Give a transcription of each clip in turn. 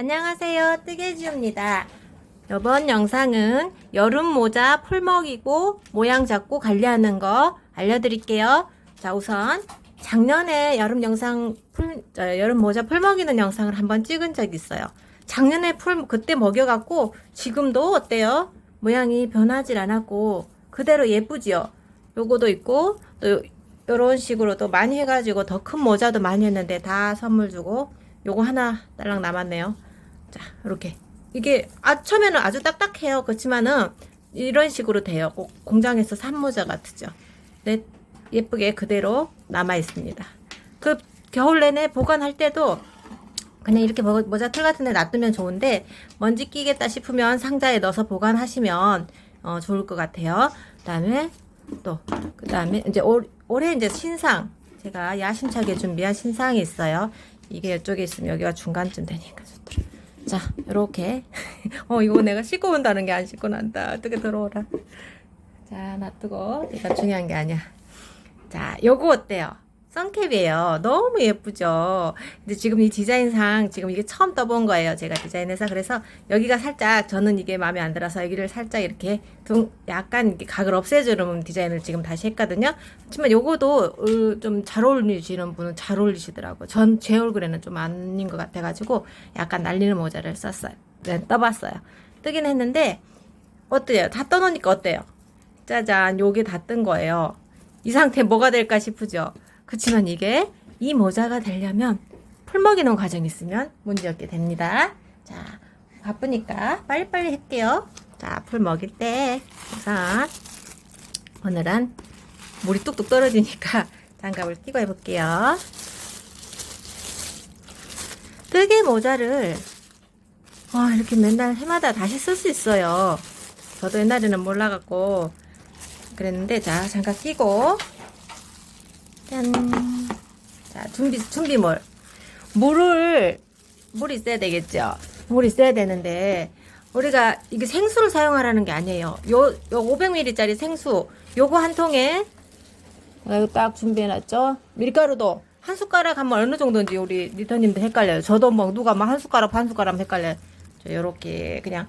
안녕하세요. 뜨개지입니다. 이번 영상은 여름 모자 풀 먹이고 모양 잡고 관리하는 거 알려드릴게요. 자, 우선 작년에 여름 영상 풀, 저, 여름 모자 풀 먹이는 영상을 한번 찍은 적이 있어요. 작년에 풀, 그때 먹여갖고 지금도 어때요? 모양이 변하질 않았고 그대로 예쁘지요? 요거도 있고 또 요런 식으로 또 많이 해가지고 더 큰 모자도 많이 했는데 다 선물 주고 요거 하나 딸랑 남았네요. 자, 이렇게. 이게, 아, 처음에는 아주 딱딱해요. 그렇지만은, 이런 식으로 돼요. 꼭 공장에서 산 모자 같죠. 네, 예쁘게 그대로 남아 있습니다. 그, 겨울 내내 보관할 때도, 그냥 이렇게 모- 모자 틀 같은 데 놔두면 좋은데, 먼지 끼겠다 싶으면 상자에 넣어서 보관하시면, 어, 좋을 것 같아요. 그 다음에, 또, 그 다음에, 이제 올, 올해 이제 신상. 제가 야심차게 준비한 신상이 있어요. 이게 이쪽에 있으면 여기가 중간쯤 되니까 좋더라. 자, 요렇게. 어, 이거 내가 씻고 온다는 게 안 씻고 난다. 어떻게 들어오라. 자, 놔두고. 이거 중요한 게 아니야. 자, 요거 어때요? 선캡이에요. 너무 예쁘죠? 근데 지금 이 디자인상 지금 이게 처음 떠본 거예요. 제가 디자인해서. 그래서 여기가 살짝 저는 이게 마음에 안 들어서 여기를 살짝 이렇게 둥, 약간 이렇게 각을 없애주는 디자인을 지금 다시 했거든요. 하지만 요거도 어, 좀잘 어울리시는 분은 잘 어울리시더라고요. 전 제 얼굴에는 좀 아닌 것 같아가지고 약간 날리는 모자를 썼어요. 네, 떠봤어요. 뜨긴 했는데 어때요? 다 떠놓으니까 어때요? 짜잔, 요게 다 뜬 거예요. 이 상태 뭐가 될까 싶으죠? 그렇지만 이게 이 모자가 되려면 풀 먹이는 과정이 있으면 문제 없게 됩니다. 자, 바쁘니까 빨리빨리 할게요. 자, 풀 먹일 때 우선 오늘은 물이 뚝뚝 떨어지니까 장갑을 끼고 해볼게요. 뜨개 모자를 와 이렇게 맨날 해마다 다시 쓸 수 있어요. 저도 옛날에는 몰라갖고 그랬는데 자 장갑 끼고 짠. 자 준비 준비물 물을 물 있어야 되겠죠. 물 있어야 되는데 우리가 이게 생수를 사용하라는 게 아니에요. 요, 요 500ml짜리 생수 요거 한 통에 내가 이거 딱 준비해놨죠. 밀가루도 한 숟가락 하면 어느 정도인지 우리 리터님도 헷갈려요. 저도 뭐 누가 막 한 숟가락 반 숟가락 헷갈려요. 저 요렇게 그냥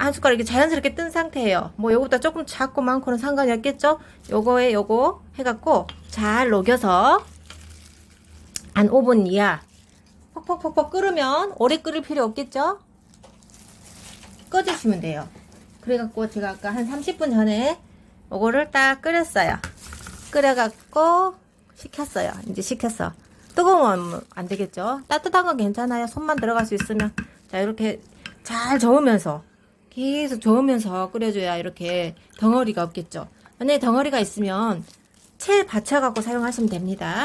한 숟가락 이렇게 자연스럽게 뜬 상태예요. 뭐 요거보다 조금 작고 많고는 상관이 없겠죠? 요거에 요거 해갖고 잘 녹여서 한 5분 이하 퍽퍽퍽퍽 끓으면 오래 끓일 필요 없겠죠? 꺼주시면 돼요. 그래갖고 제가 아까 한 30분 전에 요거를 딱 끓였어요. 끓여갖고 식혔어요. 이제 식혔어. 뜨거우면 안 되겠죠? 따뜻한 건 괜찮아요. 손만 들어갈 수 있으면. 자, 이렇게 잘 저으면서 계속 저으면서 끓여줘야 이렇게 덩어리가 없겠죠. 만약에 덩어리가 있으면 채 받쳐갖고 사용하시면 됩니다.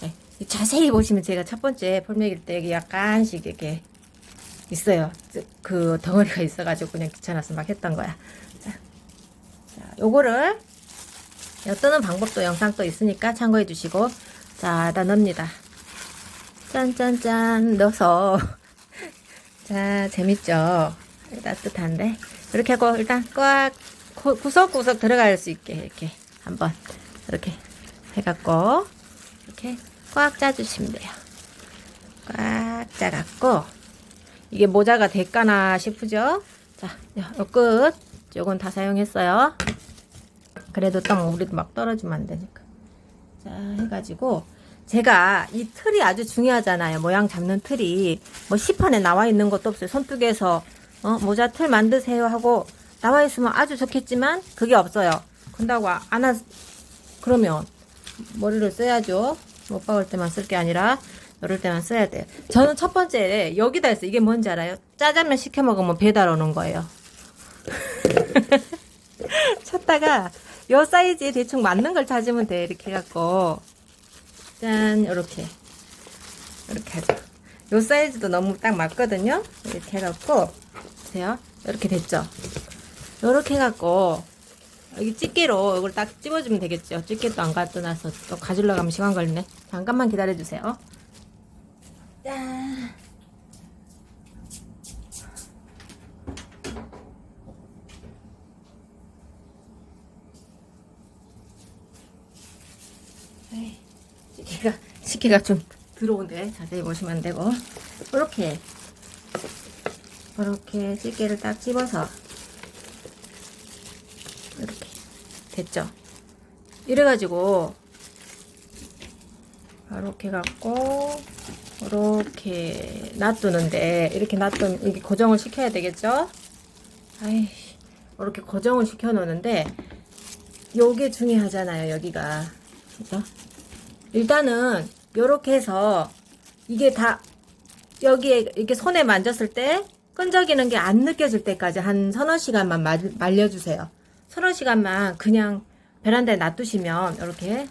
네, 자세히 보시면 제가 첫 번째 폴맥일 때 여기 약간씩 이렇게 있어요. 그 덩어리가 있어가지고 그냥 귀찮아서 막 했던 거야. 자, 자 요거를 엿드는 방법도 영상 또 있으니까 참고해 주시고 자, 일단 넣습니다. 짠짠짠 넣어서 자, 재밌죠? 따뜻한데 이렇게 하고 일단 꽉 구- 구석구석 들어갈 수 있게 이렇게 한번 이렇게 해갖고 이렇게 꽉 짜주시면 돼요. 꽉 짜갖고 이게 모자가 될까나 싶으죠? 자, 요 끝. 요건 다 사용했어요. 그래도 또 우리도 막 떨어지면 안 되니까. 자, 해가지고 제가 이 틀이 아주 중요하잖아요. 모양 잡는 틀이 뭐 시판에 나와 있는 것도 없어요. 손뜨개에서 어, 모자 틀 만드세요 하고 나와 있으면 아주 좋겠지만 그게 없어요. 근다고 안 하, 그러면 머리를 써야죠. 못 박을 때만 쓸 게 아니라 이럴 때만 써야 돼요. 저는 첫 번째 여기다 했어요. 이게 뭔지 알아요? 짜장면 시켜 먹으면 배달 오는 거예요. 찾다가 요 사이즈에 대충 맞는 걸 찾으면 돼. 이렇게 해갖고 짠 요렇게 이렇게 하죠. 요 사이즈도 너무 딱 맞거든요. 이렇게 해갖고 보세요. 이렇게 됐죠. 요렇게 해갖고 여기 집게로 이걸 딱 집어주면 되겠죠. 집게도 안 갖다 놔서 또 가지러 가면 시간 걸리네. 잠깐만 기다려주세요. 짠. 에이, 집게가, 집게가 좀 들어온데 자세히 보시면 안 되고. 이렇게 이렇게 집게를 딱 집어서 이렇게 됐죠? 이래가지고 이렇게 갖고 이렇게 놔두는데 이렇게 놔두면 이게 고정을 시켜야 되겠죠? 아이 이렇게 고정을 시켜 놓는데 요게 중요하잖아요 여기가 그죠? 일단은 요렇게 해서 이게 다 여기에 이렇게 손에 만졌을 때 끈적이는 게 안 느껴질 때까지 한 서너 시간만 말, 말려주세요. 서너 시간만 그냥 베란다에 놔두시면 이렇게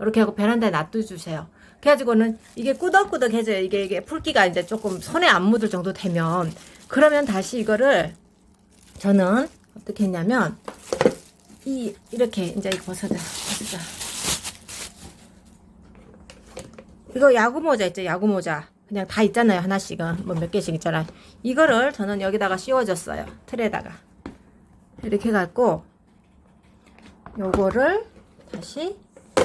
이렇게 하고 베란다에 놔두주세요. 그래가지고는 이게 꾸덕꾸덕해져요. 이게 이게 풀기가 이제 조금 손에 안 묻을 정도 되면 그러면 다시 이거를 저는 어떻게 했냐면 이 이렇게 이제 벗어자 벗어자 이거 야구 모자 있죠 야구 모자 그냥 다 있잖아요 하나씩은. 뭐 몇 개씩 있잖아요 이거를 저는 여기다가 씌워줬어요 틀에다가. 이렇게 해갖고 요거를 다시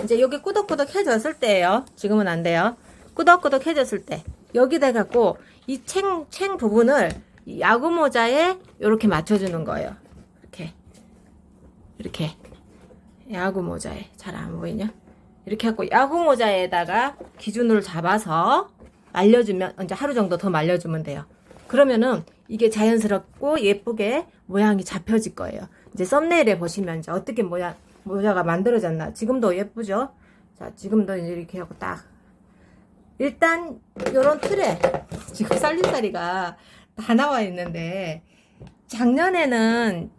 이제 여기 꾸덕꾸덕 해졌을 때예요. 지금은 안 돼요. 꾸덕꾸덕 해졌을 때. 여기다 갖고 이 챙 챙 부분을 이 야구 모자에 이렇게 맞춰주는 거예요. 이렇게. 이렇게. 야구 모자에. 잘 안 보이냐? 이렇게 하고 야구 모자에다가 기준을 잡아서 말려주면 이제 하루 정도 더 말려주면 돼요. 그러면은 이게 자연스럽고 예쁘게 모양이 잡혀질 거예요. 이제 썸네일에 보시면 이제 어떻게 모양 모자가 만들어졌나 지금도 예쁘죠? 자 지금도 이제 이렇게 하고 딱 일단 요런 틀에 지금 살림살이가 다 나와 있는데 작년에는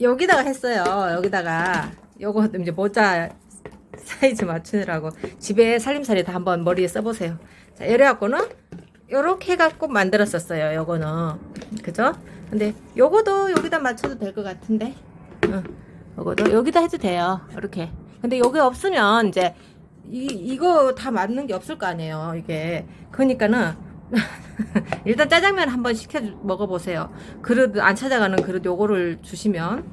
여기다가 했어요. 여기다가 요거 이제 모자 사이즈 맞추느라고 집에 살림살이 다 한번 머리에 써보세요. 자, 이래갖고는 요렇게 해갖고 만들었었어요. 요거는 그죠? 근데 요거도 여기다 맞춰도 될 것 같은데, 응. 요거도 여기다 해도 돼요. 이렇게. 근데 여기 없으면 이제 이 이거 다 맞는 게 없을 거 아니에요. 이게 그러니까는 일단 짜장면 한번 시켜 먹어보세요. 그릇 안 찾아가는 그릇 요거를 주시면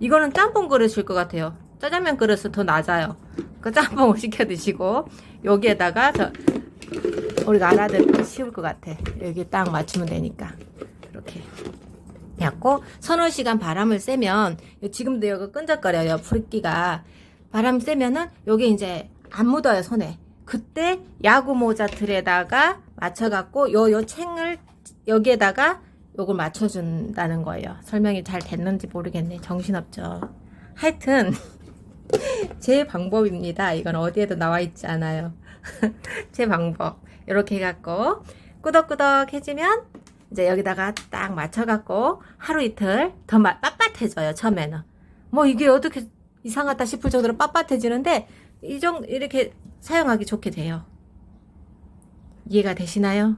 이거는 짬뽕 그릇일 것 같아요. 짜장면 그릇은 더 낮아요. 그 짬뽕을 시켜 드시고 여기에다가 저 우리가 알아듣기 쉬울 것 같아. 여기 딱 맞추면 되니까. 이렇게. 해갖고 서너 시간 바람을 쐬면 지금도 여기 끈적거려요 풀기가. 바람 쐬면은 여기 이제 안 묻어요 손에. 그때 야구 모자 틀에다가 맞춰갖고 요 요 챙을 여기에다가 요걸 맞춰준다는 거예요. 설명이 잘 됐는지 모르겠네 정신없죠. 하여튼 제 방법입니다. 이건 어디에도 나와 있지 않아요. 제 방법. 이렇게 해갖고 꾸덕꾸덕 해지면 이제 여기다가 딱 맞춰갖고 하루 이틀 더 마- 빳빳해져요 처음에는. 뭐 이게 어떻게 이상하다 싶을 정도로 빳빳해지는데 이정 이렇게 사용하기 좋게 돼요. 이해가 되시나요?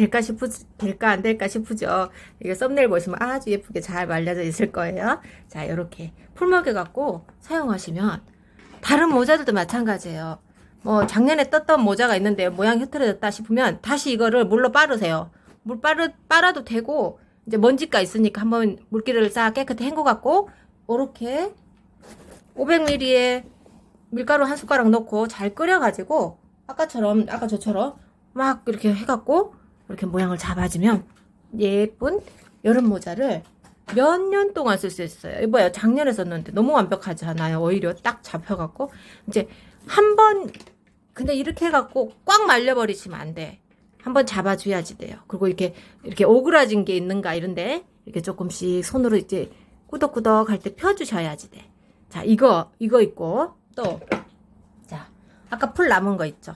될까 싶으 될까 안 될까 싶으죠. 이게 썸네일 보시면 아주 예쁘게 잘 말려져 있을 거예요. 자, 이렇게 풀먹여 갖고 사용하시면 다른 모자들도 마찬가지예요. 뭐 작년에 떴던 모자가 있는데 모양이 흐트러졌다 싶으면 다시 이거를 물로 빠르세요. 물 빠르 빨아도 되고 이제 먼지가 있으니까 한번 물기를 싹 깨끗이 헹궈 갖고 이렇게 500ml에 밀가루 한 숟가락 넣고 잘 끓여 가지고 아까처럼 아까 저처럼 막 이렇게 해 갖고 이렇게 모양을 잡아주면 예쁜 여름 모자를 몇 년 동안 쓸 수 있어요. 이봐요. 작년에 썼는데 너무 완벽하지 않아요. 오히려 딱 잡혀갖고 이제 한 번 근데 이렇게 해갖고 꽉 말려버리시면 안 돼. 한번 잡아줘야지 돼요. 그리고 이렇게 이렇게 오그라진 게 있는가 이런데 이렇게 조금씩 손으로 이제 꾸덕꾸덕 할 때 펴주셔야지 돼. 자 이거 이거 있고 또 자 아까 풀 남은 거 있죠.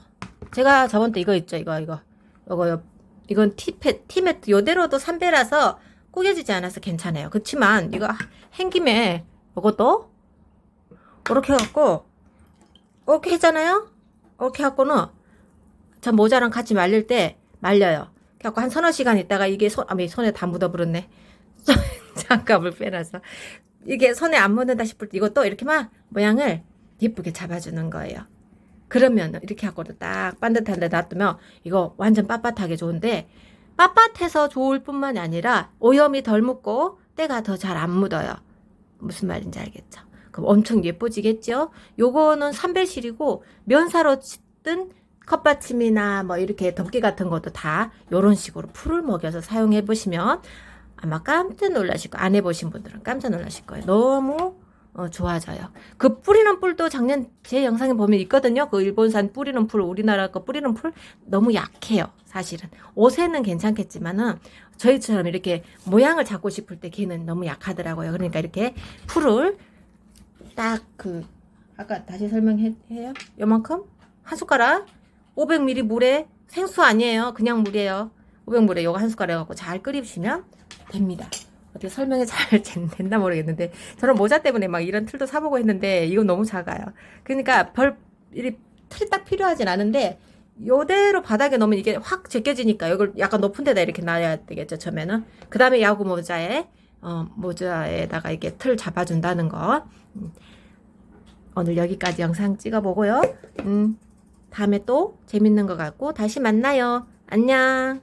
제가 저번 때 이거 있죠. 이거 이거 이거 요- 이건 티페 티매트 요대로도 삼배라서 구겨지지 않아서 괜찮아요. 그렇지만 이거 한 김에 이것도 이렇게 해갖고 이렇게 했잖아요. 이렇게 해갖고는 저 모자랑 같이 말릴 때 말려요. 그래갖고 한 서너 시간 있다가 이게 손, 아, 손에 다 묻어버렸네. 장갑을 빼놔서. 이게 손에 안 묻는다 싶을 때 이것도 이렇게 막 모양을 예쁘게 잡아주는 거예요. 그러면 이렇게 하고도 딱 반듯한 데 놔두면 이거 완전 빳빳하게 좋은데 빳빳해서 좋을 뿐만이 아니라 오염이 덜 묻고 때가 더 잘 안 묻어요. 무슨 말인지 알겠죠? 그럼 엄청 예뻐지겠죠? 요거는 삼배실이고 면사로 든 컵받침이나 뭐 이렇게 덮개 같은 것도 다 이런 식으로 풀을 먹여서 사용해 보시면 아마 깜짝 놀라실 거예요. 안 해보신 분들은 깜짝 놀라실 거예요. 너무 어, 좋아져요. 그 뿌리는 뿔도 작년 제 영상에 보면 있거든요. 그 일본산 뿌리는 풀, 우리나라 거 뿌리는 풀 너무 약해요. 사실은 옷에는 괜찮겠지만은 저희처럼 이렇게 모양을 잡고 싶을 때 걔는 너무 약하더라고요. 그러니까 이렇게 풀을 딱 그 아까 다시 설명해요. 요만큼 한 숟가락 500ml 물에 생수 아니에요. 그냥 물이에요. 500ml에 요거 한 숟가락 해갖고 잘 끓이시면 됩니다. 어떻게 설명이 잘 된다 모르겠는데 저는 모자 때문에 막 이런 틀도 사보고 했는데 이건 너무 작아요. 그러니까 별이 틀이 딱 필요하진 않은데 요대로 바닥에 놓으면 이게 확 제껴지니까 이걸 약간 높은 데다 이렇게 놔야 되겠죠 처음에는. 그 다음에 야구 모자에 어, 모자에다가 이렇게 틀 잡아준다는 거. 음. 오늘 여기까지 영상 찍어보고요. 음, 다음에 또 재밌는 것 같고 다시 만나요. 안녕